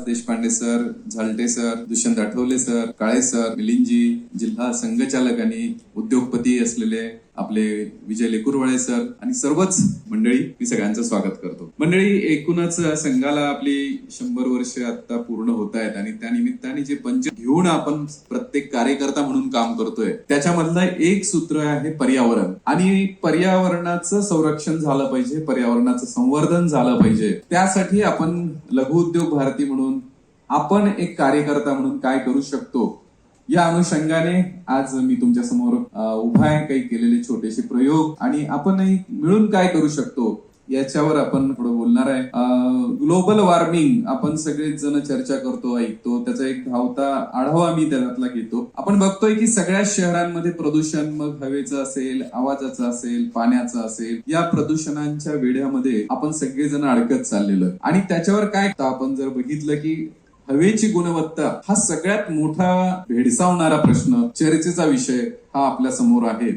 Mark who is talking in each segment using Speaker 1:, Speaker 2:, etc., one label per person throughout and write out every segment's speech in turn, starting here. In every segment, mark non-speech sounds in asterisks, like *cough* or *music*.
Speaker 1: Deshpande sir Zalte sir Dushyant Athawale sir Kale sir Milind ji जिल्हा संघचालक आणि उद्योगपती असलेले आपले विजय लेकुरवाळे सर आणि सर्वच मंडळी मी सगळ्यांचं स्वागत करतो. मंडळी एकूणच संघाला आपली शंभर वर्ष आता पूर्ण होत आहेत आणि त्या निमित्ताने जे पंच घेऊन आपण प्रत्येक कार्यकर्ता म्हणून काम करतोय त्याच्यामधलं एक सूत्र आहे पर्यावरण. आणि पर्यावरणाचं संरक्षण झालं पाहिजे पर्यावरणाचं संवर्धन झालं पाहिजे. त्यासाठी आपण लघु उद्योग भारती म्हणून आपण एक कार्यकर्ता म्हणून काय करू शकतो? या अनुषंगाने आज मी तुमच्यासमोर उभा आहे. काही केलेले छोटेसे प्रयोग आणि आपणही मिळून काय करू शकतो याच्यावर आपण थोडं बोलणार आहे. ग्लोबल वॉर्मिंग आपण सगळेच जण चर्चा करतो ऐकतो. त्याचा एक धावता आढावा मी त्यातला घेतो. आपण बघतोय की सगळ्या शहरांमध्ये प्रदूषण मग हवेचं असेल आवाजाचं असेल पाण्याचं असेल या प्रदूषणांच्या वेढ्यामध्ये आपण सगळेजण अडकत चाललेलो आणि त्याच्यावर काय आपण जर बघितलं की हवेची गुणवत्ता हा सगळ्यात मोठा भेडसावणारा प्रश्न चर्चेचा विषय हा आपल्यासमोर आहे.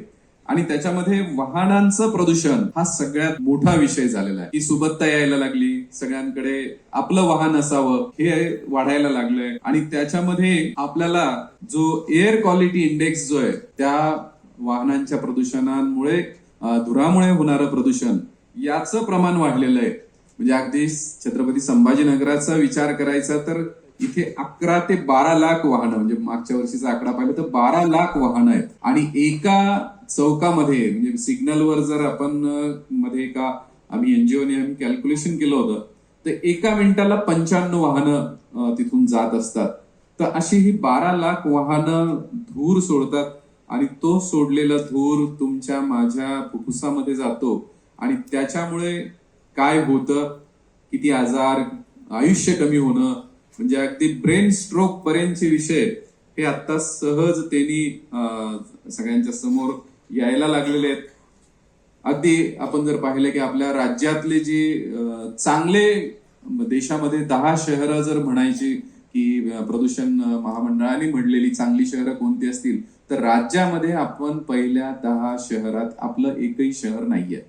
Speaker 1: आणि त्याच्यामध्ये वाहनांचं प्रदूषण हा सगळ्यात मोठा विषय झालेला आहे. ही सुबत्ता यायला लागली सगळ्यांकडे आपलं वाहन असावं हे वाढायला लागलंय. आणि त्याच्यामध्ये आपल्याला जो एअर क्वालिटी इंडेक्स जो आहे त्या वाहनांच्या प्रदूषणांमुळे धुरामुळे होणारं प्रदूषण याचं प्रमाण वाढलेलं आहे. म्हणजे अगदी छत्रपती संभाजीनगराचा विचार करायचा तर इथे अकरा ते बारा लाख वाहनं म्हणजे मागच्या वर्षीचा आकडा पाहिला तर बारा लाख वाहनं आहेत. आणि एका चौकामध्ये म्हणजे सिग्नलवर जर आपण मध्ये एका आम्ही एनजीओने आम्ही कॅल्क्युलेशन केलं होतं तर एका मिनिटाला पंच्याण्णव वाहनं तिथून जात असतात. तर अशी ही बारा लाख वाहनं धूर सोडतात आणि तो सोडलेला धूर तुमच्या माझ्या फुफ्फुसामध्ये जातो. आणि त्याच्यामुळे काय होतं? किती आजार आयुष्य कमी होणं म्हणजे अगदी ब्रेन स्ट्रोक पर्यंतचे विषय हे आता सहजतेने त्यांनी सगळ्यांच्या समोर यायला लागलेले आहेत. अगदी आपण जर पाहिलं की आपल्या राज्यातले जे चांगले देशामध्ये दहा शहरं जर म्हणायची की प्रदूषण महामंडळाने म्हणलेली चांगली शहरं कोणती असतील तर राज्यामध्ये आपण पहिल्या दहा शहरात आपलं एकही शहर नाहीये.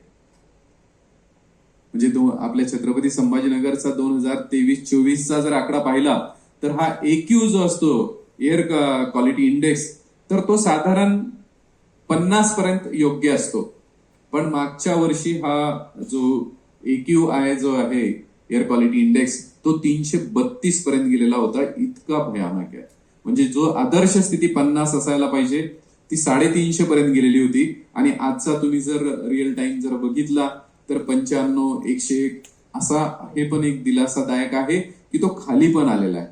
Speaker 1: म्हणजे दो आपल्या छत्रपती संभाजीनगरचा दोन हजार तेवीस चोवीसचा जर आकडा पाहिला तर हा एक्यू जो असतो एअर क्वालिटी इंडेक्स तर तो साधारण पन्नास पर्यंत योग्य असतो. पण मागच्या वर्षी हा जो एक्यू आहे जो आहे एअर क्वालिटी इंडेक्स तो तीनशे बत्तीस पर्यंत गेलेला होता इतका भयानक आहे. म्हणजे जो आदर्श स्थिती पन्नास असायला पाहिजे ती साडेतीनशे पर्यंत गेलेली होती. आणि आजचा तुम्ही जर रिअल टाइम जर बघितला तर पंच्याण्णव एकशे एक असा हे पण एक दिलासादायक आहे की तो खाली पण आलेला आहे.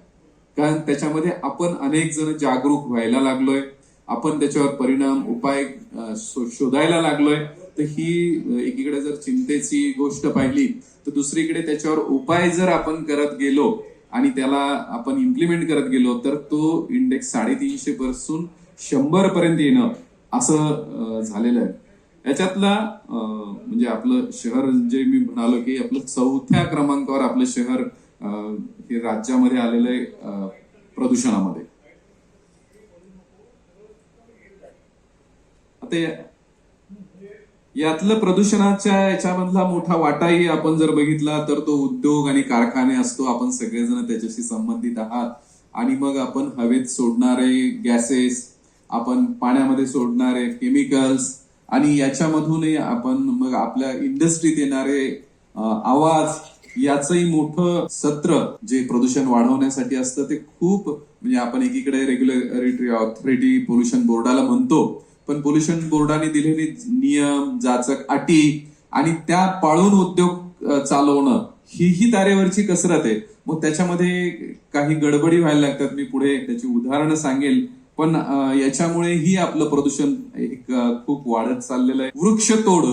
Speaker 1: कारण त्याच्यामध्ये आपण अनेक जण जागरूक व्हायला लागलोय. आपण त्याच्यावर परिणाम उपाय शोधायला लागलोय. तर ही एकीकडे जर चिंतेची गोष्ट पाहिली तर दुसरीकडे त्याच्यावर उपाय जर आपण करत गेलो आणि त्याला आपण इम्प्लिमेंट करत गेलो तर तो इंडेक्स साडेतीनशे पासून शंभर पर्यंत येणं असं झालेलं आहे. याच्यातला म्हणजे आपलं शहर जे मी म्हणालो की आपलं चौथ्या क्रमांकावर आपलं शहर हे राज्यामध्ये आलेलं आहे प्रदूषणामध्ये. आता यातलं प्रदूषणाच्या याच्यामधला मोठा वाटाही आपण जर बघितला तर तो उद्योग आणि कारखाने असतो. आपण सगळेजण त्याच्याशी संबंधित आहात. आणि मग आपण हवेत सोडणारे गॅसेस आपण पाण्यामध्ये सोडणारे केमिकल्स आणि याच्यामधूनही आपण मग आपल्या इंडस्ट्रीत येणारे आवाज याचंही मोठं सत्र जे प्रदूषण वाढवण्यासाठी असतं ते खूप म्हणजे आपण एकीकडे रेग्युलेटरी ऑथॉरिटी पोल्युशन बोर्डाला म्हणतो पण पोल्युशन बोर्डाने दिलेले नियम जाचक अटी आणि त्या पाळून उद्योग चालवणं ही ही तारेवरची कसरत आहे. मग त्याच्यामध्ये काही गडबडी व्हायला लागतात. मी पुढे त्याची उदाहरणं सांगेल. पण याच्यामुळे ही आपलं प्रदूषण एक खूप वाढत चाललेलं आहे. वृक्षतोड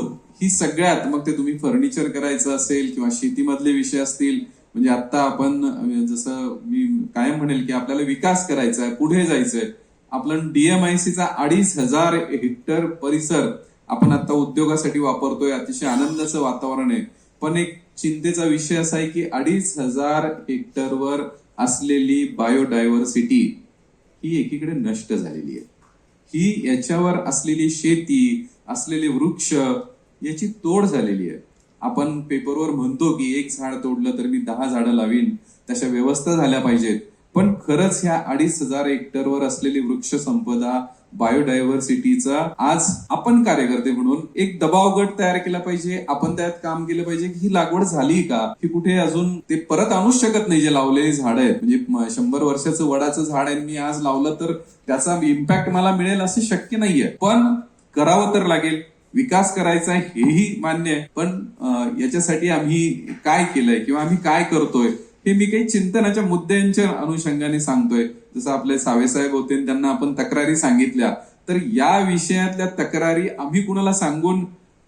Speaker 1: ही सगळ्यात मग ते तुम्ही फर्निचर करायचं असेल किंवा शेतीमधले विषय असतील म्हणजे आता आपण जसं मी कायम म्हणेल की आपल्याला विकास करायचा आहे पुढे जायचंय. आपण डीएमआयसीचा अडीच हजार हेक्टर परिसर आपण आता उद्योगासाठी वापरतोय अतिशय आनंदाचं वातावरण आहे. पण एक चिंतेचा विषय असा आहे की अडीच हजार हेक्टरवर असलेली बायोडायव्हर्सिटी ही एकीकडे नष्ट झालेली आहे. ही याच्यावर असलेली शेती असलेले वृक्ष याची तोड झालेली आहे. आपण पेपरवर म्हणतो की एक झाड तोडलं तर मी दहा झाडं लावीन. तशा व्यवस्था झाल्या पाहिजेत. पण खरंच ह्या अडीच हजार हेक्टरवर असलेली वृक्ष संपदा बायोडायव्हर्सिटीचा आज आपण कार्यकर्ते म्हणून एक दबाव गट तयार केला पाहिजे. आपण त्यात काम केलं पाहिजे. की ही लागवड झाली का? ही कुठे अजून ते परत आणूच शकत नाही जे लावलेली झाड आहेत. म्हणजे शंभर वर्षाचं वडाचं झाड आहे मी आज लावलं तर त्याचा इम्पॅक्ट मला मिळेल असं शक्य नाहीये. पण करावं तर लागेल. विकास करायचा हेही मान्य आहे. पण याच्यासाठी आम्ही काय केलंय किंवा आम्ही काय करतोय हे मी काही चिंतनाच्या मुद्द्यांच्या अनुषंगाने सांगतोय. जसं आपले सावेसाहेब होते त्यांना आपण तक्रारी सांगितल्या. तर या विषयातल्या तक्रारी आम्ही कुणाला सांगून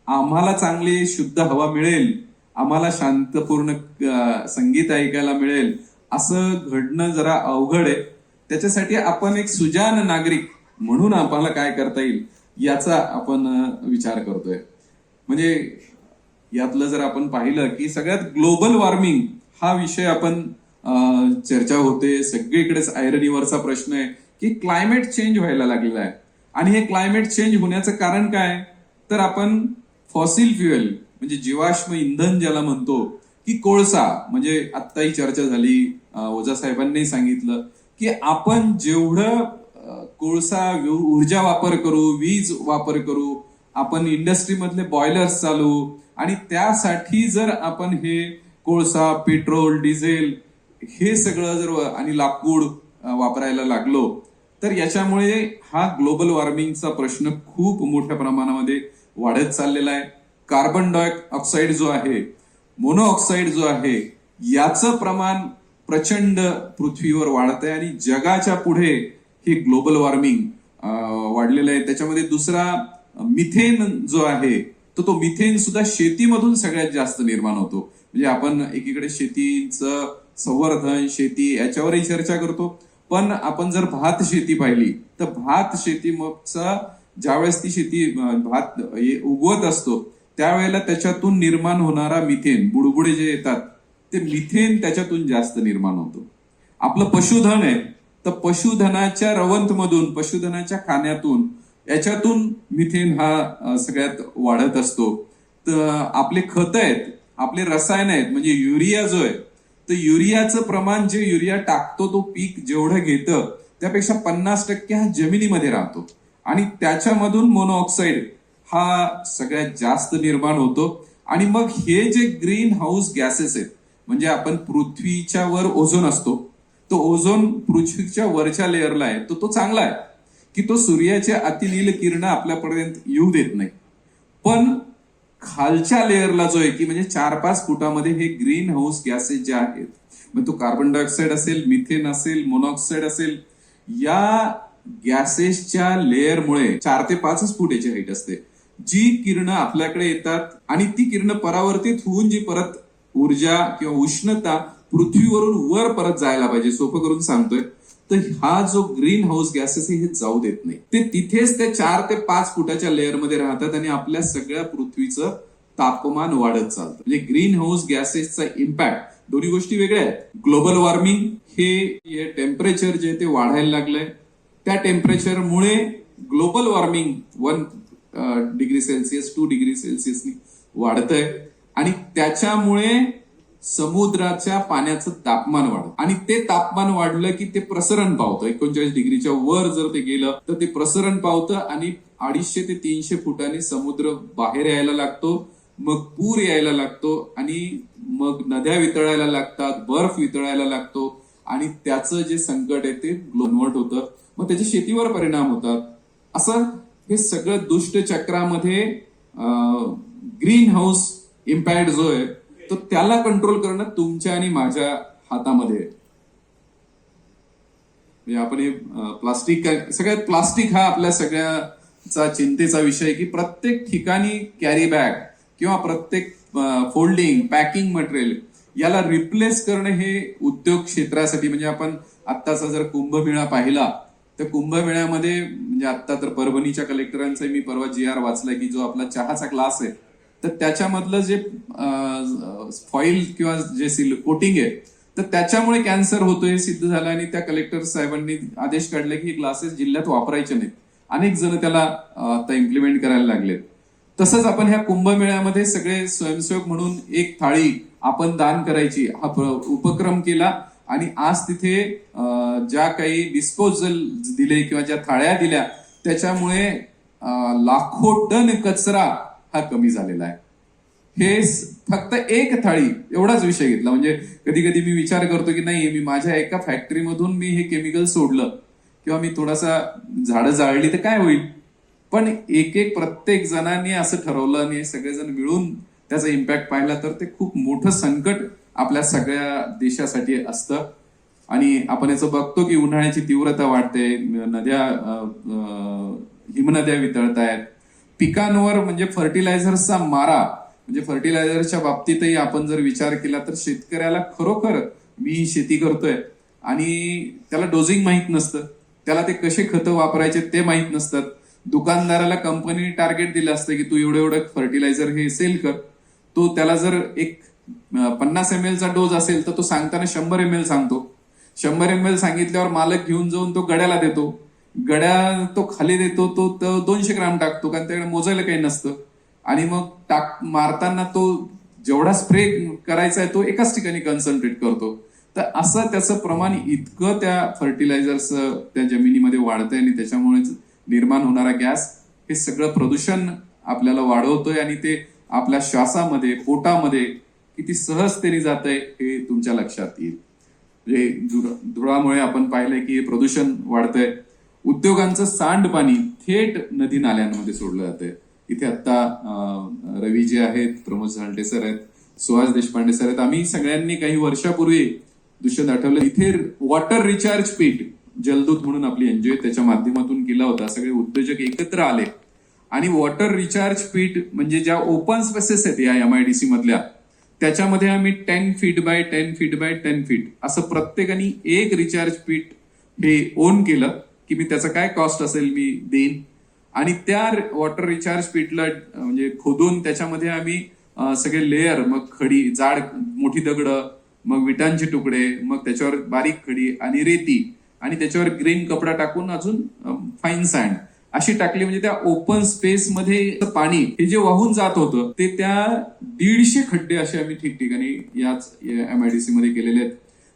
Speaker 1: आम्हाला चांगली शुद्ध हवा मिळेल आम्हाला शांतपूर्ण संगीत ऐकायला मिळेल असं घडणं जरा अवघड आहे. त्याच्यासाठी आपण एक सुजान नागरिक म्हणून आपल्याला काय करता येईल याचा आपण विचार करतोय. म्हणजे यातलं जर आपण पाहिलं की सगळ्यात ग्लोबल वॉर्मिंग हा विषय आपण चर्चा होते. सगळीकडेच आयरनीवरचा प्रश्न आहे की क्लायमेट चेंज व्हायला लागलेला आहे. आणि हे क्लायमेट चेंज होण्याचं कारण काय? तर आपण फॉसिल फ्युएल म्हणजे जीवाश्म इंधन ज्याला म्हणतो की कोळसा म्हणजे आत्ताही चर्चा झाली ओझा साहेबांनी सांगितलं की आपण जेवढं कोळसा ऊर्जा वापर करू वीज वापर करू आपण इंडस्ट्रीमधले बॉयलर्स चालू आणि त्यासाठी जर आपण हे कोळसा पेट्रोल डिझेल हे सगळं जर आणि लाकूड वापरायला लागलो तर याच्यामुळे हा ग्लोबल वॉर्मिंगचा प्रश्न खूप मोठ्या प्रमाणामध्ये वाढत चाललेला आहे. कार्बन डाय ऑक्साईड जो आहे मोनोऑक्साईड जो आहे याचं प्रमाण प्रचंड पृथ्वीवर वाढत आहे आणि जगाच्या पुढे हे ग्लोबल वॉर्मिंग वाढलेलं आहे. त्याच्यामध्ये दुसरा मिथेन जो आहे तर तो मिथेन सुद्धा शेतीमधून सगळ्यात जास्त निर्माण होतो. म्हणजे आपण एकीकडे शेतीचं संवर्धन शेती याच्यावरही चर्चा करतो. पण आपण जर भात शेती पाहिली तर भात शेती मगचा ज्यावेळेस ती शेती भात उगवत असतो त्यावेळेला त्याच्यातून निर्माण होणारा मिथेन बुडबुडे जे येतात ते मिथेन त्याच्यातून जास्त निर्माण होतो. आपलं पशुधन आहे तर पशुधनाच्या रवंत मधून पशुधनाच्या खाण्यातून याच्यातून मिथेन हा सगळ्यात वाढत असतो. तर आपले खत आहेत आपले रसायन आहेत म्हणजे युरिया जो आहे तर युरियाचं प्रमाण जे युरिया टाकतो तो पीक जेवढं घेतं त्यापेक्षा पन्नास टक्के हा जमिनीमध्ये राहतो. आणि त्याच्यामधून मोनोऑक्साईड हा सगळ्यात जास्त निर्माण होतो. आणि मग हे जे ग्रीन हाऊस गॅसेस आहेत म्हणजे आपण पृथ्वीच्या वर ओझोन असतो तो ओझोन पृथ्वीच्या वरच्या लेअरला आहे तो तो चांगला आहे की तो सूर्याचे अतिनील किरण आपल्यापर्यंत येऊ देत नाही. पण खालच्या लेअरला जो आहे की म्हणजे चार पाच फुटामध्ये हे ग्रीन हाऊस गॅसेस जे आहेत मग तो कार्बन डायऑक्साईड असेल मिथेन असेल मोनॉक्साईड असेल या गॅसेसच्या लेअरमुळे चार ते पाचच फूट याची हाईट असते. जी किरण आपल्याकडे येतात आणि ती किरणं परावर्तित होऊन जी परत ऊर्जा किंवा उष्णता पृथ्वीवरून वर परत जायला पाहिजे सोपं करून सांगतोय. तर हा जो ग्रीन हाऊस गॅसेस हे जाऊ देत नाही. ते तिथेच ते चार ते पाच फुटाच्या लेअरमध्ये राहतात आणि आपल्या सगळ्या पृथ्वीचं तापमान वाढत चालतं. म्हणजे ग्रीन हाऊस गॅसेसचा इम्पॅक्ट दोन्ही गोष्टी वेगळ्या आहेत. ग्लोबल वॉर्मिंग हे टेम्परेचर जे ते वाढायला लागलंय. त्या टेम्परेचरमुळे global warming one degree celsius two degree सेल्सिअसनी वाढतंय. आणि त्याच्यामुळे समुद्राच्या पाण्याचं तापमान वाढत आणि ते तापमान वाढलं की ते प्रसरण पावतं. एकोणचाळीस डिग्रीच्या वर जर ते गेलं तर ते प्रसरण पावतं आणि अडीचशे ते तीनशे फुटांनी समुद्र बाहेर यायला लागतो मग पूर यायला लागतो आणि मग नद्या वितळायला लागतात बर्फ वितळायला लागतो आणि त्याचं जे संकट आहे ते ग्लोनवट होतं. मग त्याच्या शेतीवर परिणाम होतात. असं हे सगळं दुष्ट चक्रामध्ये ग्रीन हाऊस इम्पॅक्ट जो आहे तर त्याला कंट्रोल करणं तुमच्या आणि माझ्या हातामध्ये म्हणजे आपण हे प्लास्टिक सगळ्यात प्लास्टिक हा आपल्या सगळ्याचा चिंतेचा विषय आहे की प्रत्येक ठिकाणी कॅरी बॅग किंवा प्रत्येक फोल्डिंग पॅकिंग मटेरियल याला रिप्लेस करणं हे उद्योग क्षेत्रासाठी म्हणजे आपण आत्ताचा जर कुंभमेळा पाहिला तर कुंभमेळ्यामध्ये म्हणजे आता तर परभणीच्या कलेक्टरांचा मी परवा जी आर वाचलाय की जो आपला चहाचा ग्लास आहे तर त्याच्यामधलं जे फॉईल किंवा जे सिल कोटिंग आहे तर त्याच्यामुळे कॅन्सर होतोय हे सिद्ध झालं आणि त्या कलेक्टर साहेबांनी आदेश काढले की ग्लासेस जिल्ह्यात वापरायचे नाहीत. अनेक जण त्याला आता इम्प्लिमेंट करायला लागलेत. तसंच आपण ह्या कुंभमेळ्यामध्ये सगळे स्वयंसेवक म्हणून एक थाळी आपण दान करायची हा उपक्रम केला आणि आज तिथे ज्या काही डिस्पोजल दिले किंवा ज्या थाळ्या दिल्या त्याच्यामुळे लाखो टन कचरा हा कमी झालेला आहे. हे फक्त एक थाळी एवढाच विषय घेतला. म्हणजे कधी कधी मी विचार करतो की नाही मी माझ्या एका फॅक्टरीमधून मी हे केमिकल सोडलं किंवा मी थोडासा झाडं जाळली तर काय होईल? पण एक एक प्रत्येक जणांनी असं ठरवलं आणि सगळेजण मिळून त्याचा इम्पॅक्ट पाहिला तर ते खूप मोठं संकट आपल्या सगळ्या देशासाठी असतं. आणि आपण याचं बघतो की उन्हाळ्याची तीव्रता वाढते नद्या हिमनद्या वितळत आहेत पिकांवर म्हणजे फर्टिलायझर्सचा मारा म्हणजे फर्टिलायझरच्या बाबतीतही आपण जर विचार केला तर शेतकऱ्याला खरोखर मी शेती करतोय आणि त्याला डोजिंग माहीत नसतं. त्याला ते कसे खतं वापरायचे ते माहीत नसतात. दुकानदाराला कंपनीने टार्गेट दिलं असतं की तू एवढं एवढं फर्टिलायझर हे सेल कर. तो त्याला जर एक पन्नास एम एलचा डोज असेल तर तो सांगताना शंभर एम एल सांगतो. शंभर एम एल सांगितल्यावर मालक घेऊन जाऊन तो गड्याला देतो. गड्या तो खाली देतो तो तो दोनशे ग्राम टाकतो कारण त्याकडे मोजायला काही नसतं. आणि मग टाक मारताना तो जेवढा स्प्रे करायचा आहे तो एकाच ठिकाणी कन्सन्ट्रेट करतो. तर असं त्याचं प्रमाण इतकं त्या फर्टिलायझर्स त्या जमिनीमध्ये वाढतंय आणि त्याच्यामुळेच निर्माण होणारा गॅस हे सगळं प्रदूषण आपल्याला वाढवतोय आणि ते आपल्या श्वासामध्ये पोटामध्ये किती सहजतेने जात आहे हे तुमच्या लक्षात येईल. म्हणजे धुरामुळे आपण पाहिलंय की हे प्रदूषण वाढतंय. उद्योगांचं सांडपाणी थेट नदी नाल्यांमध्ये सोडलं जातंय. इथे आता रवी जे आहेत प्रमोद झालटे सर आहेत सुहास देशपांडे सर आहेत. आम्ही सगळ्यांनी काही वर्षापूर्वी दुष्यंत आठवलं इथे वॉटर रिचार्ज पीठ जलदूत म्हणून आपली एनजीओ त्याच्या माध्यमातून केला होता. सगळे उद्योजक एकत्र आले. आणि वॉटर रिचार्ज पीठ म्हणजे ज्या ओपन स्पेसेस आहेत या एम आय डी सी मधल्या त्याच्यामध्ये आम्ही ten feet by ten feet by ten feet असं प्रत्येकाने एक रिचार्ज पीठ हे ओन केलं. की मी त्याचा काय कॉस्ट असेल मी देईन. आणि त्या वॉटर रिचार्ज पीठला म्हणजे खोदून त्याच्यामध्ये आम्ही सगळे लेअर मग खडी जाड मोठी दगड मग विटांचे तुकडे मग त्याच्यावर बारीक खडी आणि रेती. आणि त्याच्यावर ग्रीन कपडा टाकून अजून फाईन सँड अशी टाकली म्हणजे त्या ओपन स्पेस मध्ये पाणी हे जे वाहून जात होतं ते त्या दीडशे खड्डे असे आम्ही ठिकठिकाणी याच एमआयडीसी मध्ये केलेले आहेत.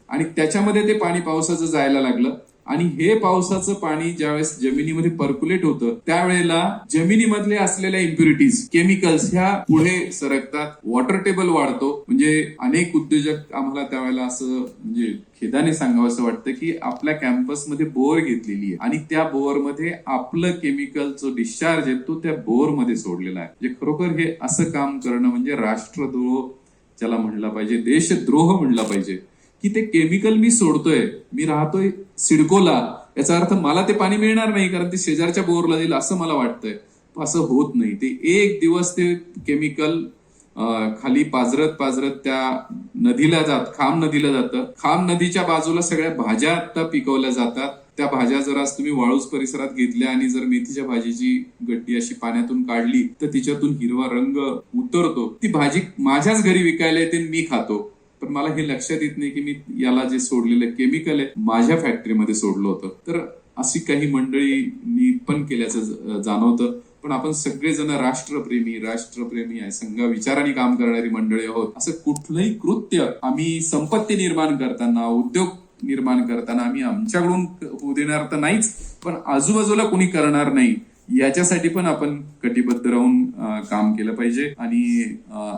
Speaker 1: आणि त्याच्यामध्ये ते पाणी पावसाचं जायला लागलं. आणि हे पावसाचं पाणी ज्यावेळेस जमिनीमध्ये पर्क्युलेट होतं त्यावेळेला जमिनीमधले असलेल्या इम्प्युरिटीज केमिकल्स ह्या पुढे सरकतात. वॉटर टेबल वाढतो. म्हणजे अनेक उद्योजक आम्हाला त्यावेळेला असं म्हणजे खेदाने सांगावं असं वाटतं की आपल्या कॅम्पसमध्ये बोअर घेतलेली आहे. आणि त्या बोअरमध्ये आपलं केमिकल जो डिस्चार्ज आहे तो त्या बोअरमध्ये सोडलेला आहे. म्हणजे खरोखर हे असं काम करणं म्हणजे राष्ट्रद्रोह ज्याला म्हणला पाहिजे देशद्रोह म्हणला पाहिजे. की ते केमिकल मी सोडतोय मी राहतोय सिडकोला याचा अर्थ मला ते पाणी मिळणार नाही कारण ते शेजारच्या बोरला जाईल असं मला वाटतंय. असं होत नाही. ते एक दिवस ते केमिकल खाली पाजरत पाजरत त्या नदीला जात खाम नदीला जातं. खाम नदीच्या बाजूला सगळ्या भाज्या आता पिकवल्या जातात. त्या भाज्या जर आज तुम्ही वाळूज परिसरात घेतल्या आणि जर मेथीच्या भाजीची गड्डी अशी पाण्यातून काढली तर तिच्यातून हिरवा रंग उतरतो. ती भाजी माझ्याच घरी विकायला येते आणि मी खातो. पण मला हे लक्षात येत नाही की मी याला जे सोडलेलं केमिकल आहे माझ्या फॅक्टरीमध्ये सोडलं होतं. तर अशी काही मंडळींनी पण केल्याचं जाणवतं. पण आपण सगळेजण राष्ट्रप्रेमी राष्ट्रप्रेमी आहे संघ विचाराने काम करणारी मंडळी आहोत. असं कुठलंही कृत्य आम्ही संपत्ती निर्माण करताना उद्योग निर्माण करताना आम्ही आमच्याकडून होऊ देणार तर नाहीच. पण आजूबाजूला कोणी करणार नाही. याच्यासाठी पण आपण कटिबद्ध राहून काम केलं पाहिजे. आणि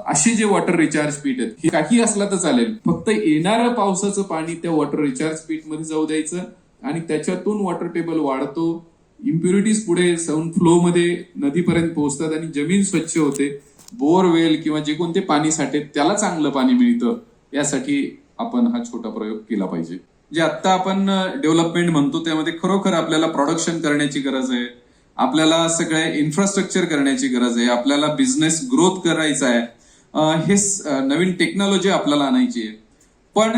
Speaker 1: असे जे वॉटर रिचार्ज पीठ आहेत हे काही असला तर चालेल. फक्त येणारं पावसाचं पाणी त्या वॉटर रिचार्ज पीठमध्ये जाऊ द्यायचं आणि त्याच्यातून वॉटर टेबल वाढतो. इम्प्युरिटीज पुढे साऊंड फ्लो मध्ये नदीपर्यंत पोहोचतात आणि जमीन स्वच्छ होते. बोरवेल किंवा जे कोणते पाणी साठे त्याला चांगलं पाणी मिळतं. यासाठी आपण हा छोटा प्रयोग केला पाहिजे. जे आता आपण डेव्हलपमेंट म्हणतो त्यामध्ये खरोखर आपल्याला प्रोडक्शन करण्याची गरज आहे. आपल्याला सगळे इन्फ्रास्ट्रक्चर करण्याची गरज आहे आपल्याला बिझनेस ग्रोथ करायचा आहे. हे नवीन टेक्नॉलॉजी आपल्याला आणायची आहे. पण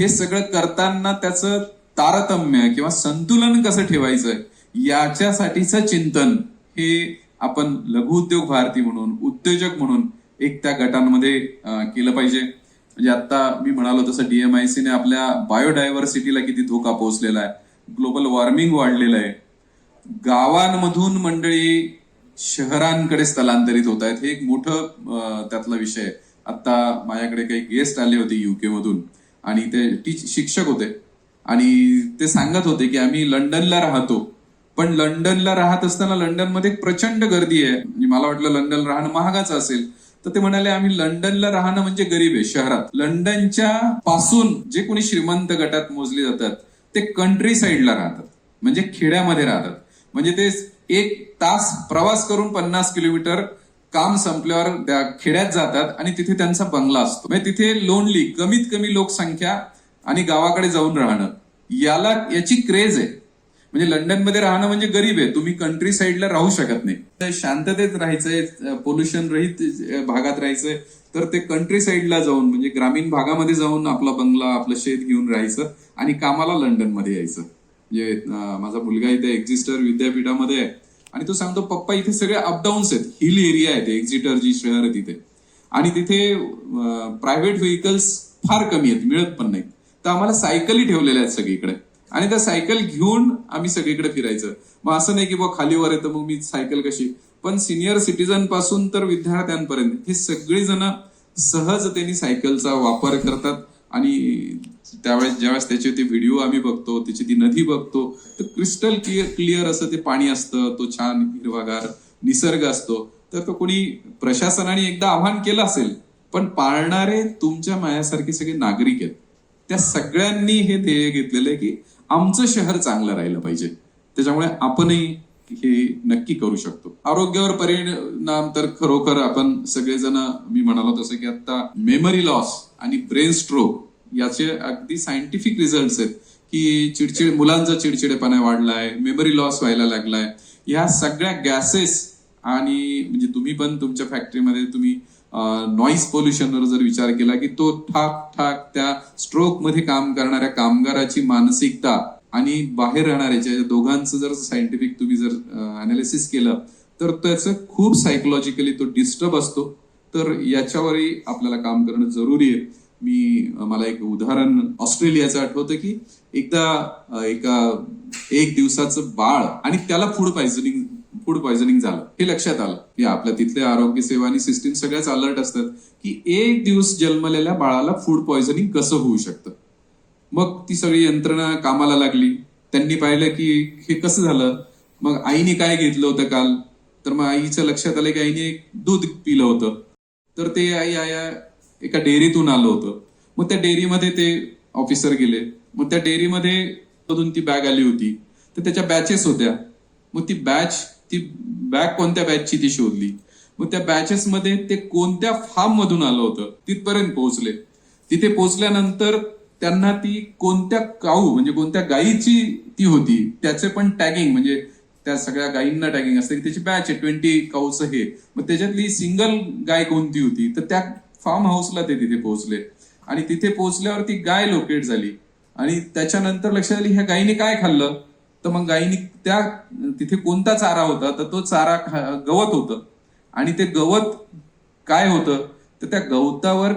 Speaker 1: हे सगळं करताना त्याचं तारतम्य किंवा संतुलन कसं ठेवायचं याच्यासाठीचं चिंतन हे आपण लघुउद्योग भारती म्हणून उद्योजक म्हणून एक त्या गटांमध्ये केलं पाहिजे. म्हणजे आता मी म्हणालो तसं डीएमआयसीने आपल्या बायोडायव्हर्सिटीला किती धोका पोहोचलेला आहे. ग्लोबल वॉर्मिंग वाढलेलं आहे. गावांमधून मंडळी शहरांकडे स्थलांतरित होत आहेत. हे एक मोठं त्यातला विषय आहे. आता माझ्याकडे काही गेस्ट आले होते युके मधून आणि ते टीच शिक्षक होते. आणि ते सांगत होते की आम्ही लंडनला राहतो. पण लंडनला राहत असताना लंडनमध्ये प्रचंड गर्दी आहे. म्हणजे मला वाटलं लंडन राहणं महागाचं असेल. तर ते म्हणाले आम्ही लंडनला राहणं म्हणजे गरीब आहे शहरात. लंडनच्या पासून जे कोणी श्रीमंत गटात मोजले जातात ते कंट्री साईडला राहतात. म्हणजे खेड्यामध्ये राहतात. म्हणजे ते एक तास प्रवास करून पन्नास किलोमीटर काम संपल्यावर त्या खेड्यात जातात आणि तिथे त्यांचा बंगला असतो. म्हणजे तिथे लोनली कमीत कमी लोकसंख्या आणि गावाकडे जाऊन राहणं. याला याची क्रेज आहे. म्हणजे लंडनमध्ये राहणं म्हणजे गरीब आहे. तुम्ही कंट्री साईडला राहू शकत नाही. तर शांततेत राहायचंय पोल्युशन रहित भागात राहायचंय. तर ते कंट्री साईडला जाऊन म्हणजे ग्रामीण भागामध्ये जाऊन आपला बंगला आपलं शेत घेऊन राहायचं आणि कामाला लंडनमध्ये यायचं. माझा मुलगा इथे एक्झिस्टर विद्यापीठामध्ये आहे. आणि तो सांगतो पप्पा इथे सगळे अपडाऊन्स आहेत. हिल एरिया आहे ते एक्झिटर जी शहर आहे तिथे. आणि तिथे प्रायव्हेट व्हेकल्स फार कमी आहेत मिळत पण नाहीत. तर आम्हाला सायकली ठेवलेल्या आहेत सगळीकडे. आणि त्या सायकल घेऊन आम्ही सगळीकडे फिरायचं. मग असं नाही की बा खालीवर तर मग मी सायकल कशी? पण सिनियर सिटीजनपासून तर विद्यार्थ्यांपर्यंत हे सगळेजण सहज त्यांनी सायकलचा वापर करतात. आणि त्यावेळेस ज्यावेळेस त्याचे ते व्हिडिओ आम्ही बघतो त्याची ती नदी बघतो तर क्रिस्टल क्लिअर क्लिअर असं ते पाणी असतं तो छान हिरवागार निसर्ग असतो. तर तो कोणी प्रशासनाने एकदा आव्हान केलं असेल पण पाळणारे तुमच्या मायासारखे सगळे नागरिक आहेत. त्या सगळ्यांनी हे ध्येय घेतलेलं आहे की आमचं शहर चांगलं राहिलं पाहिजे. त्याच्यामुळे आपणही हे नक्की करू शकतो. आरोग्यावर परिणाम तर खरोखर आपण सगळेजण मी म्हणालो तसं की आता मेमरी लॉस आणि ब्रेन स्ट्रोक याचे अगदी सायंटिफिक रिझल्ट आहेत की चिडचिड मुलांचा चिडचिडेपणा वाढलाय मेमरी लॉस व्हायला लागलाय. या सगळ्या गॅसेस आणि म्हणजे तुम्ही पण तुमच्या फॅक्टरीमध्ये तुम्ही नॉईज पोल्युशनवर जर विचार केला की तो ठाक ठाक त्या स्ट्रोकमध्ये काम करणाऱ्या कामगाराची मानसिकता आणि बाहेर राहणाऱ्याच्या दोघांचं जर सायंटिफिक तुम्ही जर अनालिसिस केलं तर त्याचं खूप सायकोलॉजिकली तो डिस्टर्ब असतो. तर याच्यावरही आपल्याला काम करणं जरुरी आहे. मी मला एक उदाहरण ऑस्ट्रेलियाचं आठवतं की एकदा एका एक दिवसाचं बाळ आणि त्याला फूड पॉयझनिंग फूड पॉइझनिंग झालं. हे लक्षात आलं की आपल्या तिथल्या आरोग्य सेवा आणि सिस्टीम सगळ्याच अलर्ट असतात की एक दिवस जन्मलेल्या बाळाला फूड पॉइझनिंग कसं होऊ शकतं? मग ती सगळी यंत्रणा कामाला लागली. त्यांनी पाहिलं की हे कसं झालं? मग आईने काय घेतलं होतं काल? तर मग आईच्या लक्षात आलं की आईने एक दूध पिलं होतं. तर ते आई आया एका डेअरीतून आलं होतं. मग त्या डेअरीमध्ये ते ऑफिसर गेले. मग त्या डेअरीमध्ये मधून ती बॅग आली होती. तर त्याच्या बॅचेस होत्या. मग ती बॅच ती बॅग कोणत्या बॅचची ती शोधली? मग त्या बॅचेसमध्ये ते कोणत्या फार्म मधून आलं होतं? तिथपर्यंत पोहोचले. तिथे पोहोचल्यानंतर त्यांना ती कोणत्या काऊ म्हणजे कोणत्या गायीची ती होती त्याचे पण टॅगिंग म्हणजे त्या सगळ्या गायींना टॅगिंग असते. त्याची बॅच आहे ट्वेंटी काऊचं हे. मग त्याच्यातली सिंगल गाय कोणती होती? तर त्या फार्म हाऊसला ते तिथे पोहोचले. आणि तिथे पोहोचल्यावर ती गाय लोकेट झाली. आणि त्याच्यानंतर लक्षात आली ह्या गायीने काय खाल्लं? तर मग गायीने त्या तिथे कोणता चारा होता? तर तो चारा गवत होतं. आणि ते गवत काय होतं? तर त्या गवतावर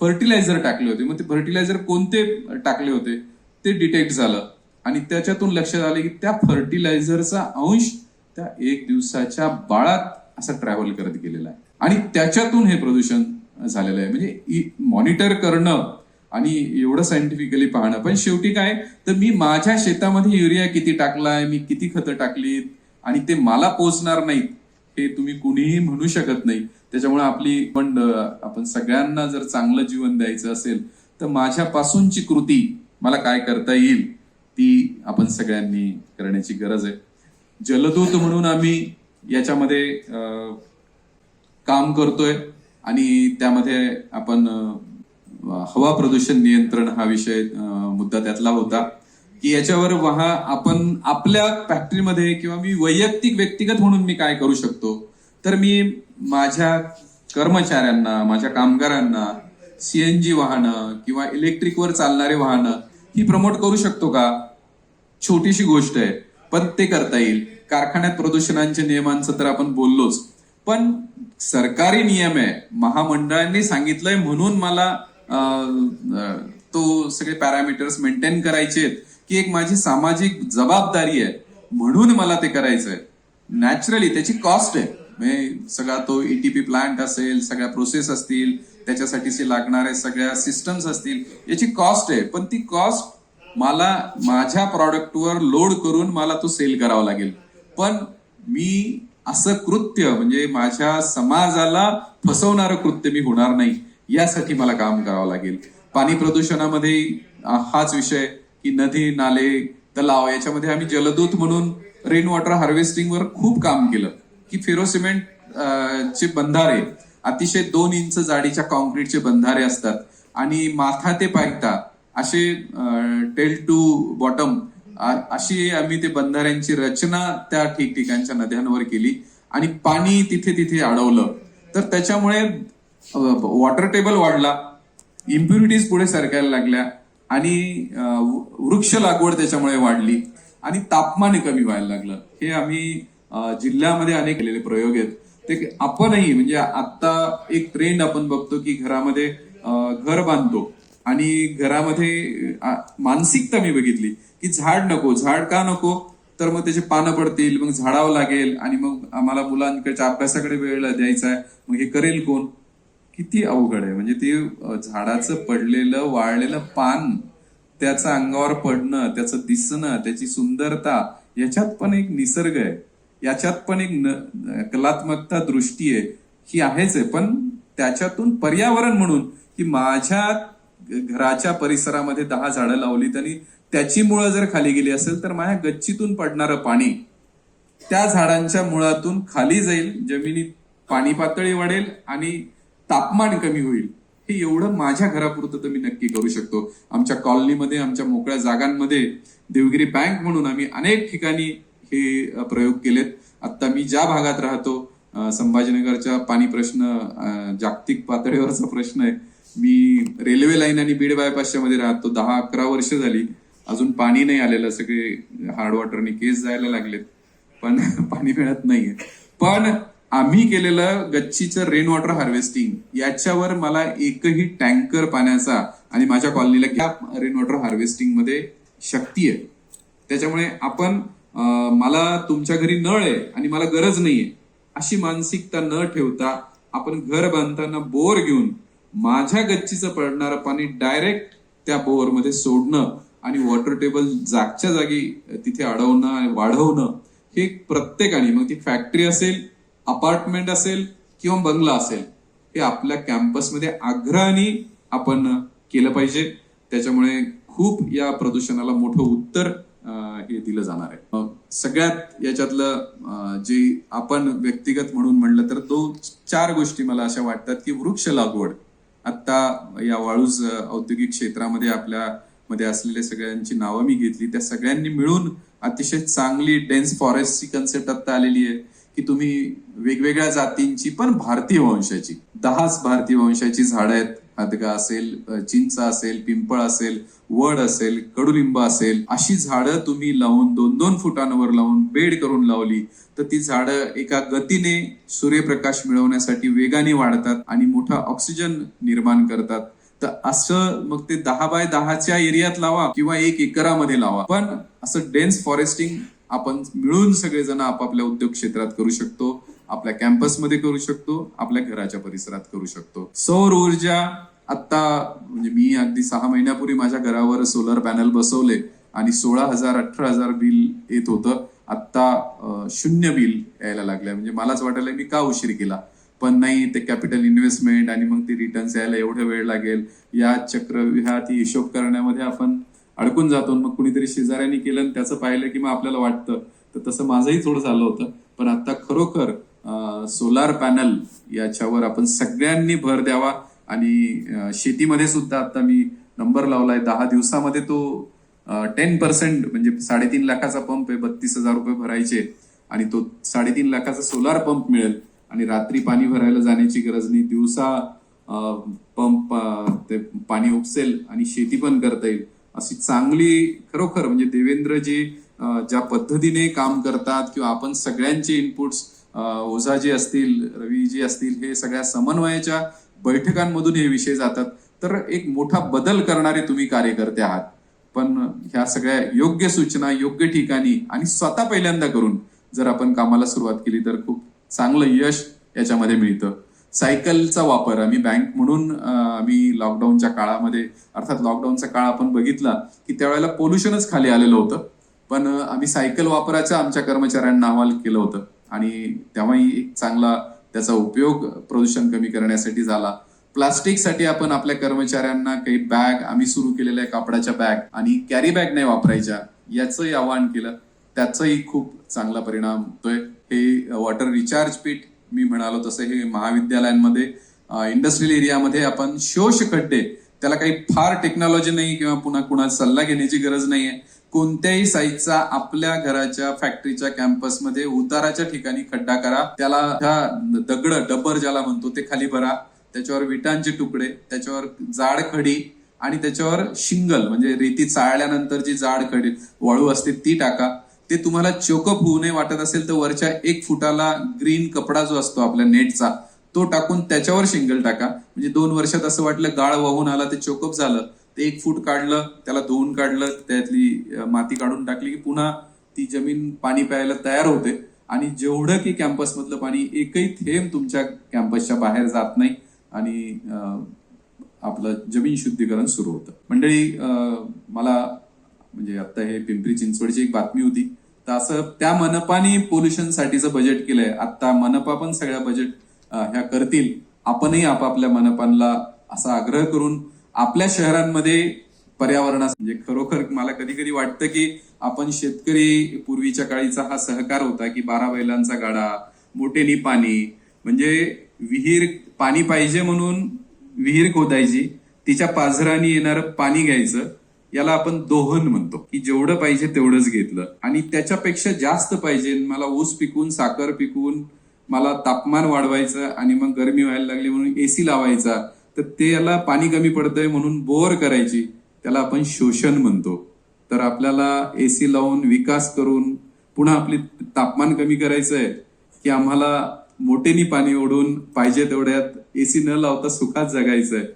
Speaker 1: फर्टिलायझर टाकले होते. मग ते फर्टिलायझर कोणते टाकले होते? ते डिटेक्ट झालं. आणि त्याच्यातून लक्षात आलं की त्या फर्टिलायझरचा अंश त्या एक दिवसाच्या बाळात असा ट्रॅव्हल करत गेलेला आहे. आणि त्याच्यातून हे प्रदूषण झालेलं आहे. म्हणजे मॉनिटर करणं आणि एवढं सायंटिफिकली पाहणं. पण शेवटी काय तर मी माझ्या शेतामध्ये युरिया किती टाकलाय मी किती खतं टाकलीत आणि ते मला पोचणार नाहीत हे तुम्ही कुणीही म्हणू शकत नाही. त्याच्यामुळे आपली पण आपण सगळ्यांना जर चांगलं जीवन द्यायचं असेल तर माझ्यापासूनची कृती मला काय करता येईल ती आपण सगळ्यांनी करण्याची गरज आहे. जलदूत म्हणून आम्ही याच्यामध्ये काम करतोय. आणि त्यामध्ये आपण हवा प्रदूषण नियंत्रण हा विषय मुद्दा त्यातला होता की याच्यावर वहा आपण आपल्या फॅक्टरीमध्ये किंवा मी वैयक्तिक व्यक्तिगत म्हणून मी काय करू शकतो तर मी माझ्या कर्मचाऱ्यांना माझ्या कामगारांना सीएनजी वाहनं किंवा इलेक्ट्रिकवर चालणारे वाहनं ही प्रमोट करू शकतो का? छोटीशी गोष्ट आहे पण ते करता येईल. कारखान्यात प्रदूषणांच्या नियमांचं तर आपण बोललोच. पण सरकारी नियम आहे. महामंडळांनी सांगितलंय म्हणून मला तो सगळे पॅरामीटर्स मेंटेन करायचे आहेत की एक माझी सामाजिक जबाबदारी आहे म्हणून मला ते करायचंय. नॅचरली त्याची कॉस्ट आहे.
Speaker 2: म्हणजे सगळा तो ईटीपी प्लांट असेल सगळ्या प्रोसेस असतील त्याच्यासाठीचे लागणारे सगळ्या सिस्टम्स असतील याची कॉस्ट आहे. पण ती कॉस्ट मला माझ्या प्रॉडक्टवर लोड करून मला तो सेल करावा लागेल. पण मी असं कृत्य म्हणजे माझ्या समाजाला फसवणारं कृत्य मी होणार नाही यासाठी मला काम करावं लागेल. पाणी प्रदूषणामध्ये हाच विषय की नदी नाले तलाव याच्यामध्ये आम्ही जलदूत म्हणून रेन वॉटर हार्वेस्टिंगवर खूप काम केलं. की फेरो सिमेंट चे बंधारे अतिशय दोन इंच जाडीच्या कॉन्क्रीटचे बंधारे असतात. आणि माथा ते पायता असे टेल टू बॉटम अशी आम्ही ते बंधाऱ्यांची रचना त्या ठिकठिकाणच्या नद्यांवर केली. आणि पाणी तिथे तिथे अडवलं. तर त्याच्यामुळे वॉटर टेबल वाढला. इम्प्युरिटीज पुढे सरकायला लागल्या. आणि वृक्ष लागवड त्याच्यामुळे वाढली. आणि तापमान कमी व्हायला लागलं. हे आम्ही जिल्ह्यामध्ये अनेक केलेले प्रयोग आहेत. ते आपणही म्हणजे आता एक ट्रेंड आपण बघतो की घरामध्ये घर बांधतो. आणि घरामध्ये मानसिकता मी बघितली. की झाड नको झाड का नको? तर मग त्याचे पानं पडतील मग झाडावं लागेल आणि मग आम्हाला मुलांकडच्या अभ्यासाकडे वेळ द्यायचा आहे. मग हे करेल कोण? किती अवघड आहे. म्हणजे ते झाडाचं पडलेलं वाळलेलं पान त्याचं अंगावर पडणं त्याचं दिसणं त्याची सुंदरता याच्यात पण एक निसर्ग आहे. याच्यात पण एक न- कलात्मकता दृष्टी आहे. ही आहेच आहे. पण त्याच्यातून पर्यावरण म्हणून की माझ्या घराच्या परिसरामध्ये दहा झाडं लावलीत आणि त्याची मुळं जर खाली गेली असेल तर माझ्या गच्चीतून पडणारं पाणी त्या झाडांच्या मुळातून खाली जाईल जमिनीत पाणी पातळी वाढेल आणि तापमान कमी होईल. हे एवढं माझ्या घरापुरतं तर मी नक्की करू शकतो. आमच्या कॉलनीमध्ये आमच्या मोकळ्या जागांमध्ये देवगिरी बँक म्हणून आम्ही अनेक ठिकाणी हे प्रयोग केलेत. आता मी ज्या भागात राहतो संभाजीनगरच्या संभाजीनगरचा पाणी प्रश्न जागतिक पातळीवरचा प्रश्न आहे. मी रेल्वे लाईन आणि बीड बायपासच्या मध्ये राहतो. दहा अकरा वर्ष झाली. अजून पाणी नाही आलेलं सगळे हार्ड वॉटरने केस जायला लागलेत. पण *laughs* पाणी मिळत नाहीये. पण आम्ही केलेलं गच्चीचं रेन वॉटर हार्वेस्टिंग याच्यावर मला एकही टँकर पाण्याचा आणि माझ्या कॉलनीला या रेन वॉटर हार्वेस्टिंगमध्ये शक्ती आहे. त्याच्यामुळे आपण मला तुमच्या घरी नळ आहे आणि मला गरज नाहीये. अशी मानसिकता न ठेवता आपण घर बांधताना बोर घेऊन माझ्या गच्चीचं पडणारं पाणी डायरेक्ट त्या बोअरमध्ये सोडणं आणि वॉटर टेबल जागच्या जागी तिथे अडवणं आणि वाढवणं हे प्रत्येकाने मग ती फॅक्टरी असेल अपार्टमेंट असेल किंवा बंगला असेल हे आपल्या कॅम्पसमध्ये आग्रहाने आपण केलं पाहिजे. त्याच्यामुळे खूप या प्रदूषणाला मोठं उत्तर हे दिलं जाणार आहे. सगळ्यात याच्यातलं जे आपण व्यक्तिगत म्हणून म्हणलं तर दोन चार गोष्टी मला अशा वाटतात की वृक्ष लागवड. आता या वाळूज औद्योगिक क्षेत्रामध्ये आपल्या मध्ये असलेल्या सगळ्यांची नावं मी घेतली. त्या सगळ्यांनी मिळून अतिशय चांगली डेन्स फॉरेस्टची कन्सेप्ट आता आलेली आहे की तुम्ही वेगवेगळ्या जातींची पण भारतीय वंशाची दहाच भारतीय वंशाची झाडं आहेत. हदगा असेल चिंच असेल पिंपळ असेल वड असेल कडुलिंब असेल अशी झाडं तुम्ही लावून दोन दोन फुटांवर लावून बेड करून लावली तर ती झाडं एका गतीने सूर्यप्रकाश मिळवण्यासाठी वेगाने वाढतात आणि मोठा ऑक्सिजन निर्माण करतात. तर असं मग ते दहा बाय दहाच्या एरियात लावा किंवा एक एकरामध्ये लावा. पण असं डेन्स फॉरेस्टिंग आपण मिळून सगळेजण आपापल्या उद्योग क्षेत्रात करू शकतो आपल्या कॅम्पसमध्ये करू शकतो आपल्या घराच्या परिसरात करू शकतो. सौर ऊर्जा आता म्हणजे मी अगदी सहा महिन्यापूर्वी माझ्या घरावर सोलर पॅनल बसवले आणि सोळा हजार अठरा हजार बिल येत होतं. आता शून्य बिल यायला लागलंय म्हणजे मलाच वाटायला मी का उशीर केला? पण नाही ते कॅपिटल इन्व्हेस्टमेंट आणि मग ते रिटर्न्स यायला एवढा वेळ लागेल. या ह्या ती हिशोब करण्यामध्ये आपण अडकून जातो मग कुणीतरी शेजाऱ्यांनी केलं आणि त्याचं पाहिलं की मग आपल्याला वाटतं. तर तसं माझंही थोडं झालं होतं. पण आता खरोखर सोलार पॅनल याच्यावर आपण सगळ्यांनी भर द्यावा आणि शेतीमध्ये सुद्धा आता मी नंबर लावलाय. दहा दिवसामध्ये तो टेन पर्सेंट म्हणजे साडेतीन लाखाचा पंप आहे बत्तीस हजार रुपये भरायचे आणि तो साडेतीन लाखाचा सोलार पंप मिळेल. आणि रात्री पाणी भरायला जाण्याची गरज नाही. दिवसा पंप ते पाणी उपसेल आणि शेती पण करता येईल. अशी चांगली खरोखर म्हणजे देवेंद्रजी ज्या पद्धतीने काम करतात किंवा आपण सगळ्यांचे इनपुट्स ओझाजी असतील रवीजी असतील हे सगळ्या समन्वयाच्या बैठकांमधून हे विषय जातात. तर एक मोठा बदल करणारे तुम्ही कार्यकर्ते आहात. पण ह्या सगळ्या योग्य सूचना योग्य ठिकाणी आणि स्वतः पहिल्यांदा करून जर आपण कामाला सुरुवात केली तर खूप चांगलं यश याच्यामध्ये मिळतं. सायकलचा वापर आम्ही बँक म्हणून आम्ही लॉकडाऊनच्या काळामध्ये अर्थात लॉकडाऊनचा काळ आपण बघितला की त्यावेळेला पोल्युशनच खाली आलेलं होतं. पण आम्ही सायकल वापराचं आमच्या कर्मचाऱ्यांना अहवाल केलं होतं. आणि तेव्हाही एक चांगला त्याचा उपयोग प्रदूषण कमी करण्यासाठी झाला. प्लास्टिकसाठी आपण आपल्या कर्मचाऱ्यांना काही बॅग आम्ही सुरू केलेल्या कापडाच्या बॅग आणि कॅरी बॅग नाही वापरायच्या याचंही आवाहन केलं. त्याचाही खूप चांगला परिणाम होतोय. हे वॉटर रिचार्ज पीठ मी म्हणालो तसं हे महाविद्यालयांमध्ये इंडस्ट्रियल एरियामध्ये आपण शोष खड्डे त्याला काही फार टेक्नॉलॉजी नाही किंवा पुन्हा कुणाचा सल्ला घेण्याची गरज नाहीये. कोणत्याही साईजचा आपल्या घराच्या फॅक्टरीच्या कॅम्पसमध्ये उताराच्या ठिकाणी खड्डा करा. त्याला त्या दगड डब्बर ज्याला म्हणतो ते खाली भरा. त्याच्यावर विटांचे तुकडे त्याच्यावर जाड खडी आणि त्याच्यावर शिंगल म्हणजे रेती चाळल्यानंतर जी जाड खडी वाळू असते ती टाका. ते तुम्हाला चोकअप होऊ नये वाटत असेल तर वरच्या एक फुटाला ग्रीन कपडा जो असतो आपल्या नेटचा तो टाकून त्याच्यावर शिंगल टाका. म्हणजे दोन वर्षात असं वाटलं गाळ वाहून आला ते चोकअप झालं. ते एक फूट काढलं त्याला धुवून काढलं त्यातली माती काढून टाकली की पुन्हा ती जमीन पाणी प्यायला तयार होते. आणि जेवढं की कॅम्पस मधलं पाणी एकही थेंब तुमच्या कॅम्पसच्या बाहेर जात नाही. आणि आपलं जमीन शुद्धीकरण सुरू होतं. मंडळी मला म्हणजे आता हे पिंपरी चिंचवडची एक बातमी होती. तर असं त्या मनपाने पोल्युशन साठीचं बजेट केलंय. आता मनपा पण सगळ्या बजेट ह्या करतील. आपणही आपापल्या मनपांना असा आग्रह करून आपल्या शहरांमध्ये पर्यावरणास म्हणजे खरोखर मला कधी कधी वाटतं की आपण शेतकरी पूर्वीच्या काळीचा हा सहकार होता की बारा बैलांचा गाडा मोठेनी पाणी म्हणजे विहीर पाणी पाहिजे म्हणून विहीर खोदायची तिच्या पाझराने येणारं पाणी घ्यायचं याला आपण दोहन म्हणतो की जेवढं पाहिजे तेवढंच घेतलं. आणि त्याच्यापेक्षा जास्त पाहिजे मला ऊस पिकून साखर पिकवून मला तापमान वाढवायचं आणि मग गरमी व्हायला लागली म्हणून एसी लावायचा तर ते याला पाणी कमी पडतंय म्हणून बोर करायची त्याला आपण शोषण म्हणतो. तर आपल्याला एसी लावून विकास करून पुन्हा आपली तापमान कमी करायचं आहे की आम्हाला मोठेनी पाणी ओढून पाहिजे तेवढ्यात एसी न लावता सुखात जगायचं आहे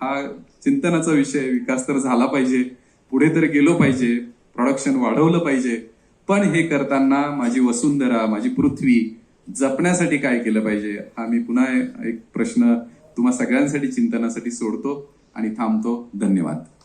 Speaker 2: हा चिंतनाचा विषय विकास तर झाला पाहिजे. पुढे तर गेलो पाहिजे प्रोडक्शन वाढवलं पाहिजे. पण हे करताना माझी वसुंधरा माझी पृथ्वी जपण्यासाठी काय केलं पाहिजे हा मी पुन्हा एक प्रश्न तुम्हा सगळ्यांसाठी चिंतनासाठी सोडतो आणि थांबतो. धन्यवाद.